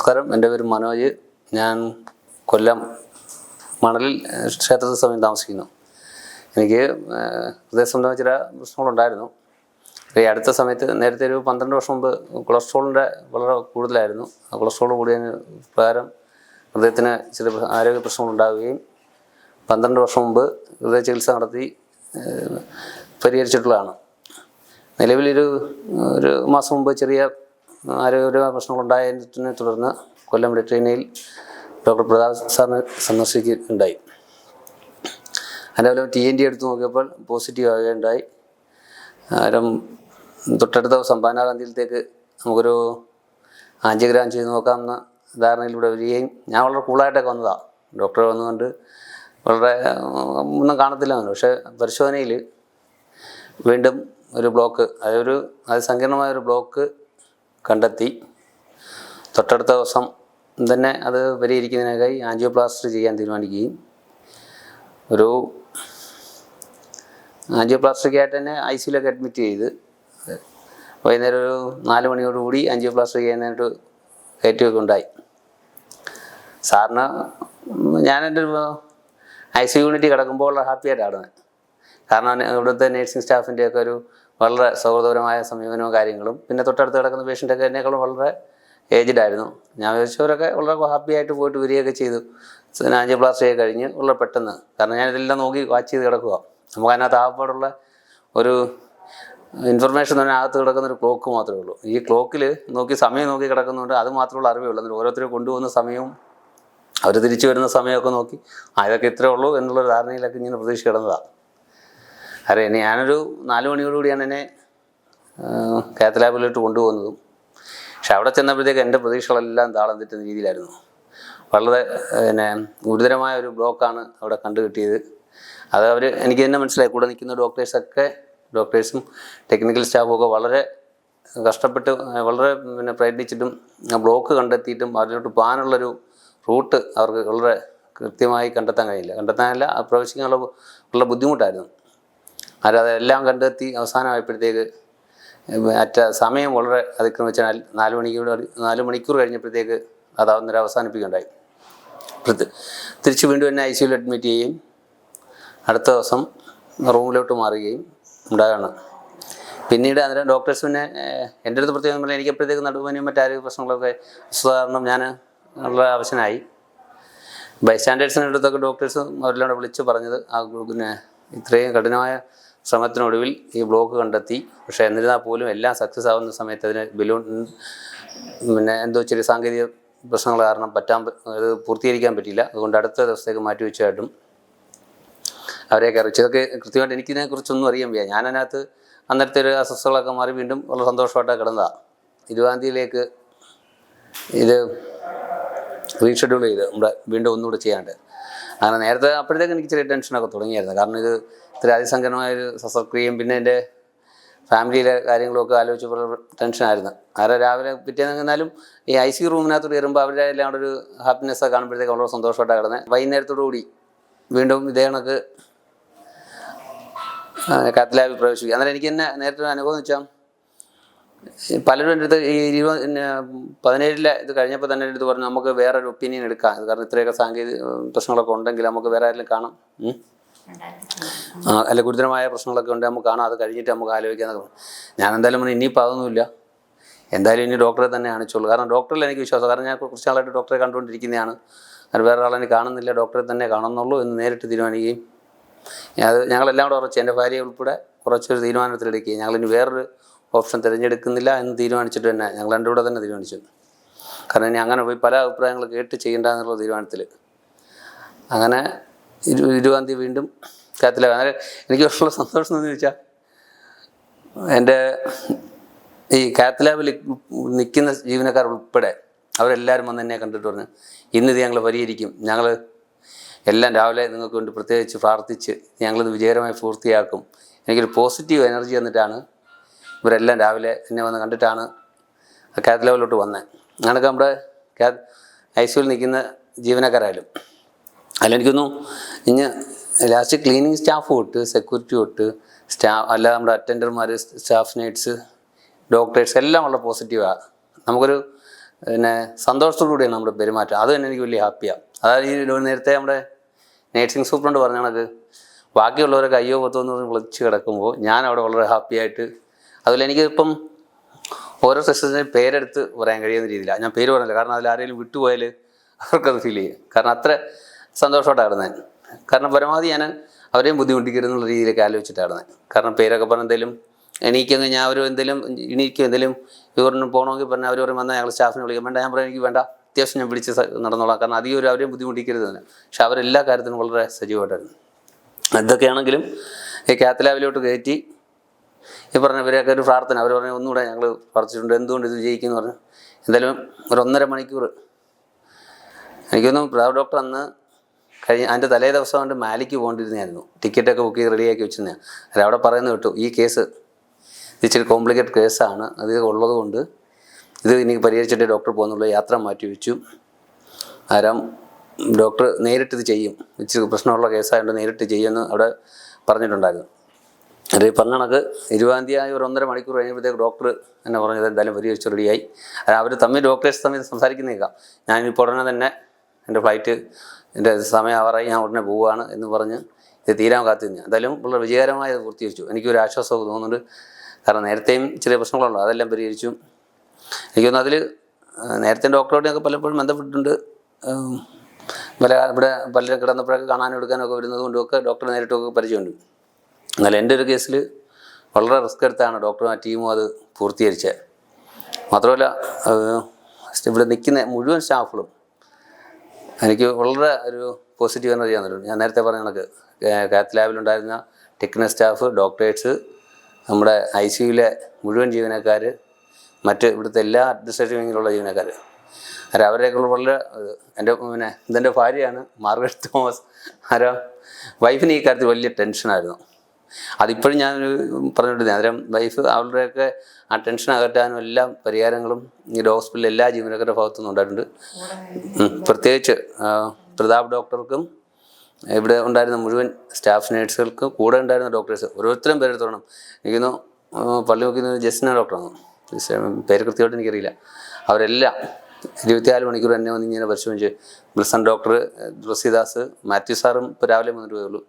നമസ്കാരം. എന്റെ പേര് മനോജ്. ഞാൻ കൊല്ലം മണലിൽ ക്ഷേത്രത്തിൽ സമയം താമസിക്കുന്നു. എനിക്ക് ഹൃദയ സംബന്ധമായ ചില പ്രശ്നങ്ങളുണ്ടായിരുന്നു. ഈ അടുത്ത സമയത്ത് നേരത്തെ ഒരു പന്ത്രണ്ട് വർഷം മുമ്പ് കൊളസ്ട്രോളിന്റെ വളരെ കൂടുതലായിരുന്നു. ആ കൊളസ്ട്രോൾ കൂടിയതിന് പ്രകാരം ഹൃദയത്തിന് ചില ആരോഗ്യ പ്രശ്നങ്ങളുണ്ടാവുകയും പന്ത്രണ്ട് വർഷം മുമ്പ് ഹൃദയ ചികിത്സ നടത്തി പരിഹരിച്ചിട്ടുള്ളതാണ്. നിലവിലൊരു ഒരു മാസം മുമ്പ് ചെറിയ ആരോഗ്യപരമായ പ്രശ്നങ്ങളുണ്ടായതിനെ തുടർന്ന് കൊല്ലം വെറ്ററിനയിൽ ഡോക്ടർ പ്രതാപ് സാറിനെ സന്ദർശിക്കുകയുണ്ടായി. അതേപോലെ ടി എൻ ഡി എടുത്ത് നോക്കിയപ്പോൾ പോസിറ്റീവ് ആകുകയുണ്ടായി ആരും തൊട്ടടുത്ത സംഭാവന ഗാന്ധിയിലത്തേക്ക് നമുക്കൊരു ആഞ്ചിഗ്രാം ചെയ്ത് നോക്കാമെന്ന ധാരണയിലൂടെ വരികയും ഞാൻ വളരെ കൂളായിട്ടൊക്കെ വന്നതാണ് ഡോക്ടർ വന്നുകൊണ്ട് വളരെ ഒന്നും കാണത്തില്ല പക്ഷേ പരിശോധനയിൽ വീണ്ടും ഒരു ബ്ലോക്ക് അതൊരു അതിസങ്കീർണമായ ഒരു ബ്ലോക്ക് കണ്ടെത്തി. തൊട്ടടുത്ത ദിവസം തന്നെ അത് പരിഹരിക്കുന്നതിനായി ആൻജിയോപ്ലാസ്റ്റർ ചെയ്യാൻ തീരുമാനിക്കുകയും. ഒരു ആൻജിയോപ്ലാസ്റ്റിക്കായിട്ട് തന്നെ ഐ സിയിലൊക്കെ അഡ്മിറ്റ് ചെയ്ത് വൈകുന്നേരം ഒരു നാല് മണിയോടുകൂടി ആൻജിയോപ്ലാസ്റ്റിക് ചെയ്യുന്നതിനായിട്ട് കയറ്റുമൊക്കെ ഉണ്ടായി. സാറിന് ഞാനെന്റെ ഒരു ഐ സി യൂണിറ്റ് കിടക്കുമ്പോൾ ഹാപ്പിയായിട്ടാണ്. കാരണം ഇവിടുത്തെ നേഴ്സിംഗ് സ്റ്റാഫിന്റെ ഒക്കെ ഒരു വളരെ സൗഹൃദപരമായ സമീപനവും കാര്യങ്ങളും. പിന്നെ തൊട്ടടുത്ത് കിടക്കുന്ന പേഷ്യന്റൊക്കെ എന്നേക്കാളും വളരെ ഏജ്ഡ് ആയിരുന്നു. ഞാൻ വിചാരിച്ചവരൊക്കെ വളരെ ഹാപ്പി ആയിട്ട് പോയിട്ട് വരികയൊക്കെ ചെയ്തു. ആൻജിയോപ്ലാസ്റ്റി ഒക്കെ കഴിഞ്ഞ് വളരെ പെട്ടെന്ന്. കാരണം ഞാൻ ഇതെല്ലാം നോക്കി വാച്ച് ചെയ്ത് കിടക്കുക നമുക്ക് അതിനകത്ത് ആകപ്പാടുള്ള ഒരു ഇൻഫർമേഷൻ തന്നെ അകത്ത് കിടക്കുന്ന ഒരു ക്ലോക്ക് മാത്രമേ ഉള്ളൂ. ഈ ക്ലോക്കിൽ നോക്കി സമയം നോക്കി കിടക്കുന്നുണ്ട് അത് മാത്രമുള്ള അറിവേ ഉള്ളൂ. എന്നിട്ട് ഓരോരുത്തരെ കൊണ്ടുപോകുന്ന സമയവും അവർ തിരിച്ചു വരുന്ന സമയമൊക്കെ നോക്കി ആ ഇതൊക്കെ ഇത്രേ ഉള്ളൂ എന്നുള്ളൊരു ധാരണയിലൊക്കെ ഇങ്ങനെ പ്രതീക്ഷ കിടന്നതാണ് അതെ ഞാനൊരു നാല് മണിയോടുകൂടിയാണ് എന്നെ കാത്ത് ലാബിലോട്ട് കൊണ്ടുപോകുന്നതും. പക്ഷെ അവിടെ ചെന്നപ്പോഴത്തേക്ക് എന്റെ പ്രതീക്ഷകളെല്ലാം താളം തെറ്റുന്ന രീതിയിലായിരുന്നു. വളരെ പിന്നെ ഗുരുതരമായ ഒരു ബ്ലോക്കാണ് അവിടെ കണ്ടു കിട്ടിയത് അത് അവർ എനിക്ക് തന്നെ മനസ്സിലായി. കൂടെ നിൽക്കുന്ന ഡോക്ടേഴ്സൊക്കെ ഡോക്ടേഴ്സും ടെക്നിക്കൽ സ്റ്റാഫും ഒക്കെ വളരെ കഷ്ടപ്പെട്ട് വളരെ പിന്നെ പ്രയത്നിച്ചിട്ടും ബ്ലോക്ക് കണ്ടെത്തിയിട്ടും അതിലോട്ട് പോകാനുള്ളൊരു റൂട്ട് അവർക്ക് വളരെ കൃത്യമായി കണ്ടെത്താൻ കഴിയില്ല. കണ്ടെത്താനല്ല പ്രവേശിക്കാനുള്ള ഉള്ള ബുദ്ധിമുട്ടായിരുന്നു. അല്ലാതെ എല്ലാം കണ്ടെത്തി അവസാനമായപ്പോഴത്തേക്ക് അറ്റ സമയം വളരെ അതിക്രമിച്ചാൽ നാല് മണിക്കൂർ നാല് മണിക്കൂർ കഴിഞ്ഞപ്പോഴത്തേക്ക് അത് അന്നേരം അവസാനിപ്പിക്കുകയുണ്ടായി. തിരിച്ച് വീണ്ടും എന്നെ ഐ സിയിൽ അഡ്മിറ്റ് ചെയ്യുകയും അടുത്ത ദിവസം റൂമിലോട്ട് മാറുകയും ഉണ്ടാകണം പിന്നീട് അന്നേരം ഡോക്ടേഴ്സ് പിന്നെ എന്റെ അടുത്ത് പ്രത്യേകം പറഞ്ഞാൽ എനിക്ക് അപ്പോഴത്തേക്ക് നടുവനും മറ്റാരോഗ്യ പ്രശ്നങ്ങളൊക്കെ കാരണം ഞാൻ നല്ല ആവശ്യമായി ബൈസ്റ്റാൻഡേഴ്സിന്റെ അടുത്തൊക്കെ ഡോക്ടേഴ്സ് അവരെല്ലാം കൂടെ വിളിച്ച് പറഞ്ഞത് ആ പിന്നെ ഇത്രയും കഠിനമായ ശ്രമത്തിനൊടുവിൽ ഈ ബ്ലോക്ക് കണ്ടെത്തി. പക്ഷേ എന്നിരുന്നാൽ പോലും എല്ലാം സക്സസ് ആവുന്ന സമയത്ത് അതിന് ബലൂൺ പിന്നെ എന്തോ ചെറിയ സാങ്കേതിക പ്രശ്നങ്ങൾ കാരണം പറ്റാൻ അത് പൂർത്തീകരിക്കാൻ പറ്റിയില്ല. അതുകൊണ്ട് അടുത്ത ദിവസത്തേക്ക് മാറ്റി വെച്ചായിട്ടും അവരെയൊക്കെ അറിയിച്ചു. ഇതൊക്കെ കൃത്യമായിട്ട് എനിക്കിതിനെ കുറിച്ചൊന്നും അറിയാൻ വയ്യ. ഞാൻ അതിനകത്ത് അന്നേരത്തെ ഒരു അസ്വസ്ഥകളൊക്കെ മാറി വീണ്ടും വളരെ സന്തോഷമായിട്ട് കിടന്നതാണ് ഇരുപതാം ഇത് റീഷെഡ്യൂൾ ചെയ്ത്. നമ്മുടെ വീണ്ടും ഒന്നുകൂടെ ചെയ്യാണ്ട് അങ്ങനെ നേരത്തെ അപ്പോഴത്തേക്ക് എനിക്ക് ചെറിയ ടെൻഷനൊക്കെ തുടങ്ങിയായിരുന്നു. കാരണം ഇത് ഇത്ര അതിസങ്കരമായൊരു ശസ്ത്രക്രിയയും പിന്നെ എന്റെ ഫാമിലിയിലെ കാര്യങ്ങളൊക്കെ ആലോചിച്ച് ടെൻഷനായിരുന്നു ആരെ രാവിലെ പിറ്റേന്ന് എന്നാലും ഈ ഐ സി റൂമിനകത്തോട് കയറുമ്പോൾ അവരുടെ എല്ലാം കൂടെ ഒരു ഹാപ്പിനെസ് ഒക്കെ കാണുമ്പോഴത്തേക്ക് വളരെ സന്തോഷമായിട്ടാണ് കിടന്നത്. വൈകുന്നേരത്തോടു കൂടി വീണ്ടും ഇതേ കണക്ക് കാത്തലാബിൽ പ്രവേശിക്കുക അന്നേരം എനിക്ക് തന്നെ നേരത്തെ ഒരു അനുഭവം വെച്ചാൽ പലരും എന്റെ അടുത്ത് ഈ ഇരുപത് പതിനേഴിലെ ഇത് കഴിഞ്ഞപ്പോൾ തന്നെ എന്റെ അടുത്ത് പറഞ്ഞു നമുക്ക് വേറൊരു ഒപ്പീനിയൻ എടുക്കാം. കാരണം ഇത്രയൊക്കെ സാങ്കേതിക പ്രശ്നങ്ങളൊക്കെ ഉണ്ടെങ്കിൽ നമുക്ക് വേറെ ആരെങ്കിലും കാണാം. ആ, അല്ല ഗുരുതരമായ പ്രശ്നങ്ങളൊക്കെ ഉണ്ട് നമുക്ക് കാണാം. അത് കഴിഞ്ഞിട്ട് നമുക്ക് ആലോചിക്കാന്നൊക്കെ പറഞ്ഞു. ഞാൻ എന്തായാലും പറഞ്ഞു ഇനിയിപ്പോൾ അതൊന്നുമില്ല. എന്തായാലും ഇനി ഡോക്ടറെ തന്നെ കാണിച്ചോളൂ. കാരണം ഡോക്ടറിൽ എനിക്ക് വിശ്വാസം. കാരണം ഞാൻ കുറച്ച് നാളായിട്ട് ഡോക്ടറെ കണ്ടുകൊണ്ടിരിക്കുന്നതാണ്. അത് വേറെ ആളെ കാണുന്നില്ല. ഡോക്ടറെ തന്നെ കാണുന്നുള്ളൂ എന്ന് നേരിട്ട് തീരുമാനിക്കുകയും. അത് ഞങ്ങളെല്ലാം കൂടെ ഉറച്ച് എന്റെ ഭാര്യ ഉൾപ്പെടെ കുറച്ചൊരു തീരുമാനത്തിലെടുക്കുകയും. ഞങ്ങളിനി വേറൊരു ഓപ്ഷൻ തിരഞ്ഞെടുക്കുന്നില്ല എന്ന് തീരുമാനിച്ചിട്ട് തന്നെ ഞങ്ങൾ രണ്ടും കൂടെ തന്നെ തീരുമാനിച്ചു. കാരണം ഇനി അങ്ങനെ പോയി പല അഭിപ്രായങ്ങൾ കേട്ട് ചെയ്യേണ്ട എന്നുള്ള തീരുമാനത്തിൽ അങ്ങനെ ഇരു ഇരുപതാം തീയതി വീണ്ടും കാത്തിലാവും അങ്ങനെ എനിക്ക് ഉള്ള സന്തോഷം എന്ന് ചോദിച്ചാൽ എന്റെ ഈ കാത്ത് ലാബിൽ നിൽക്കുന്ന ജീവനക്കാർ ഉൾപ്പെടെ അവരെല്ലാവരും വന്ന് എന്നെ കണ്ടിട്ട് പറഞ്ഞു ഇന്ന് ഇത് ഞങ്ങൾ പരിഹരിക്കും. ഞങ്ങൾ എല്ലാം രാവിലെ നിങ്ങൾക്ക് വേണ്ടി പ്രത്യേകിച്ച് പ്രാർത്ഥിച്ച് ഞങ്ങളിത് വിജയകരമായി പൂർത്തിയാക്കും. എനിക്കൊരു പോസിറ്റീവ് എനർജി തന്നിട്ടാണ് ഇവരെല്ലാം രാവിലെ എന്നെ വന്ന് കണ്ടിട്ടാണ് കാത്ത് ലെവലിലോട്ട് വന്നത് അങ്ങനെയൊക്കെ നമ്മുടെ കാത്ത് ഐ സിയുവിൽ നിൽക്കുന്ന ജീവനക്കാരായാലും. അതിലെനിക്കൊന്നു ഇനി ലാസ്റ്റ് ക്ലീനിങ് സ്റ്റാഫ് തൊട്ട് സെക്യൂരിറ്റി തൊട്ട് സ്റ്റാഫ് അല്ല നമ്മുടെ അറ്റൻഡർമാർ സ്റ്റാഫ് നേഴ്സ് ഡോക്ടേഴ്സ് എല്ലാം വളരെ പോസിറ്റീവാണ് നമുക്കൊരു പിന്നെ സന്തോഷത്തോടു കൂടിയാണ് നമ്മുടെ പെരുമാറ്റം. അത് തന്നെ എനിക്ക് വലിയ ഹാപ്പിയാണ് അതായത് ഈ നേരത്തെ നമ്മുടെ നേഴ്സിംഗ് സൂപ്രണ്ട് പറഞ്ഞ ബാക്കിയുള്ളവരൊക്കെ അയ്യോ പത്തോ എന്ന് പറഞ്ഞ് വിളിച്ച് കിടക്കുമ്പോൾ ഞാൻ അവിടെ വളരെ ഹാപ്പി ആയിട്ട് അതുപോലെ എനിക്കിപ്പം ഓരോ സെഷൻസിനും പേരെടുത്ത് പറയാൻ കഴിയുന്ന രീതിയിലാണ് ഞാൻ പേര് പറഞ്ഞില്ല. കാരണം അതിൽ ആരെങ്കിലും വിട്ടുപോയാൽ അവർക്കത് ഫീൽ ചെയ്യും. കാരണം അത്ര സന്തോഷമായിട്ടായിരുന്നു ഞാൻ. കാരണം പരമാവധി ഞാൻ അവരെയും ബുദ്ധിമുട്ടിക്കരുതെന്നുള്ള രീതിയിലൊക്കെ ആലോചിച്ചിട്ടായിരുന്നു കാരണം പേരൊക്കെ പറഞ്ഞ എന്തെങ്കിലും എണീക്കങ്ങ് ഞാൻ ഒരു എന്തെങ്കിലും എണീക്കും എന്തെങ്കിലും ഇവറിന് പോകണമെങ്കിൽ പറഞ്ഞാൽ അവർ പറയും വന്നാൽ ഞങ്ങൾ സ്റ്റാഫിനെ വിളിക്കാം. വേണ്ട ഞാൻ പറയാം എനിക്ക് വേണ്ട. അത്യാവശ്യം ഞാൻ സ- നടന്നോളാം. കാരണം അധികം ഒരു അവരെയും ബുദ്ധിമുട്ടിക്കരുത് തന്നെ പക്ഷെ അവരെല്ലാ കാര്യത്തിനും വളരെ സജീവമായിട്ടായിരുന്നു. എന്തൊക്കെയാണെങ്കിലും ഈ കാത്ത് ലാബിലോട്ട് കയറ്റി ഈ പറഞ്ഞ ഇവരെയൊക്കെ ഒരു പ്രാർത്ഥന. അവർ പറഞ്ഞു ഒന്നുകൂടെ ഞങ്ങൾ പ്രാർത്ഥിച്ചിട്ടുണ്ട് എന്തുകൊണ്ട് ഇത് വിജയിക്കുന്നു പറഞ്ഞു. എന്തായാലും ഒരു ഒന്നര മണിക്കൂർ എനിക്കൊന്നും പ്രാവ് ഡോക്ടർ അന്ന് കഴിഞ്ഞ അതിന്റെ തലേ ദിവസം കൊണ്ട് മാലിക്ക് പോകേണ്ടിരുന്നായിരുന്നു ടിക്കറ്റൊക്കെ ബുക്ക് ചെയ്ത് റെഡിയാക്കി വെച്ചിരുന്നതാണ് അല്ല അവിടെ പറയുന്നത് കേട്ടു ഈ കേസ് ഇച്ചിരി കോംപ്ലിക്കേറ്റഡ് കേസാണ്. അത് ഉള്ളത് കൊണ്ട് ഇത് ഇനി പരിഹരിച്ചിട്ട് ഡോക്ടർ പോകുന്നുള്ള. യാത്ര മാറ്റി വെച്ചു. ആരാം ഡോക്ടർ നേരിട്ട് ഇത് ചെയ്യും. ഇച്ചിരി പ്രശ്നമുള്ള കേസായതുകൊണ്ട് നേരിട്ട് ചെയ്യുമെന്ന് അവിടെ പറഞ്ഞിട്ടുണ്ടായിരുന്നു. അത് പറഞ്ഞ കണക്ക് ഇരുപതാം തീയതി ഒരു ഒന്നര മണിക്കൂർ കഴിഞ്ഞപ്പോഴത്തേക്ക് ഡോക്ടർ എന്നെ പറഞ്ഞത് എന്തായാലും പരിഹരിച്ച് റെഡിയായി അത് അവർ തമ്മിൽ ഡോക്ടേഴ്സ് തമ്മിൽ സംസാരിക്കുന്നേക്കാം. ഞാനിപ്പോൾ ഉടനെ തന്നെ എന്റെ ഫ്ലൈറ്റ് എന്റെ സമയം ആവാറായി ഞാൻ ഉടനെ പോവുകയാണ് എന്ന് പറഞ്ഞ് ഇത് തീരാൻ കാത്തിരുന്നു എന്തായാലും പിള്ളേർ വിജയകരമായി അത് പൂർത്തീകരിച്ചു. എനിക്കൊരു ആശ്വാസമൊക്കെ തോന്നുന്നുണ്ട്. കാരണം നേരത്തെയും ചെറിയ പ്രശ്നങ്ങളുണ്ട്. അതെല്ലാം പരിഹരിച്ചു. എനിക്കൊന്ന് അതിൽ നേരത്തെ ഡോക്ടറോടെയൊക്കെ പലപ്പോഴും ബന്ധപ്പെട്ടിട്ടുണ്ട്. പല ഇവിടെ പലരും കിടന്നപ്പോഴൊക്കെ കാണാനും എടുക്കാനും ഒക്കെ വരുന്നത് കൊണ്ടുമൊക്കെ ഡോക്ടർ നേരിട്ടൊക്കെ പരിചയമുണ്ട്. എന്നാൽ എന്റെ ഒരു കേസിൽ വളരെ റിസ്ക് എടുത്താണ് ഡോക്ടറും ആ ടീമും അത് പൂർത്തീകരിച്ചത്. മാത്രമല്ല ഇവിടെ നിൽക്കുന്ന മുഴുവൻ സ്റ്റാഫുകളും എനിക്ക് വളരെ ഒരു പോസിറ്റീവ് എനർജി തന്നിട്ടുണ്ട്. ഞാൻ നേരത്തെ പറഞ്ഞ കണക്ക് കാത്ത് ലാബിലുണ്ടായിരുന്ന ടെക്നിക്കൽ സ്റ്റാഫ് ഡോക്ടേഴ്സ് നമ്മുടെ ഐ സിയുവിലെ മുഴുവൻ ജീവനക്കാർ മറ്റ് ഇവിടുത്തെ എല്ലാ അഡ്മിനിസ്ട്രേറ്റീവ് വിങ്ങിലുള്ള ജീവനക്കാർ അല്ല അവരെയൊക്കെ വളരെ എന്റെ പിന്നെ ഇതെന്റെ ഭാര്യയാണ് മാർഗരറ്റ് തോമസ്. ആരോ വൈഫിന് ഈ കാര്യത്തിൽ വലിയ ടെൻഷനായിരുന്നു. അതിപ്പോഴും ഞാൻ പറഞ്ഞിട്ടുണ്ട് അന്നേരം വൈഫ് അവരുടെയൊക്കെ ആ ടെൻഷൻ അകറ്റാനും എല്ലാ പരിഹാരങ്ങളും ഈ ഹോസ്പിറ്റലിലെ എല്ലാ ജീവനക്കാരുടെ ഭാഗത്തുനിന്നും ഉണ്ടായിട്ടുണ്ട്. പ്രത്യേകിച്ച് പ്രതാപ് ഡോക്ടർക്കും ഇവിടെ ഉണ്ടായിരുന്ന മുഴുവൻ സ്റ്റാഫ് നേഴ്സുകൾക്കും കൂടെ ഉണ്ടായിരുന്ന ഡോക്ടേഴ്സ് ഓരോരുത്തരും പേരെടുത്തോണം എനിക്കൊന്ന് പള്ളി നോക്കുന്ന ജസ്റ്റിന ഡോക്ടറാണ്. പേര് കൃത്യമായിട്ട് എനിക്കറിയില്ല. അവരെല്ലാം ഇരുപത്തിനാല് മണിക്കൂർ എന്നെ വന്ന് ഇങ്ങനെ പരിശോധിച്ച്. ബ്ലസൻ ഡോക്ടർ തുളസിദാസ് മാത്യു സാറും ഇപ്പോൾ രാവിലെ വന്നിട്ട് പോയുള്ളൂ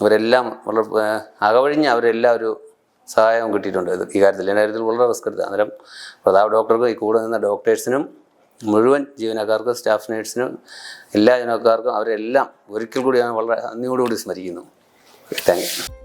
അവരെല്ലാം വളരെ അകവഴിഞ്ഞ് അവരെല്ലാം ഒരു സഹായം കിട്ടിയിട്ടുണ്ട്. ഈ കാര്യത്തിൽ എന്റെ കാര്യത്തിൽ വളരെ റിസ്ക് എടുത്തത് അന്നേരം പ്രതാപ് ഡോക്ടർക്കും ഈ കൂടെ നിന്ന ഡോക്ടേഴ്സിനും മുഴുവൻ ജീവനക്കാർക്കും സ്റ്റാഫ് നേഴ്സിനും എല്ലാ ജീവനക്കാർക്കും അവരെല്ലാം ഒരിക്കൽ കൂടി ഞാൻ വളരെ നന്ദിയോടുകൂടി സ്മരിക്കുന്നു. Thank you.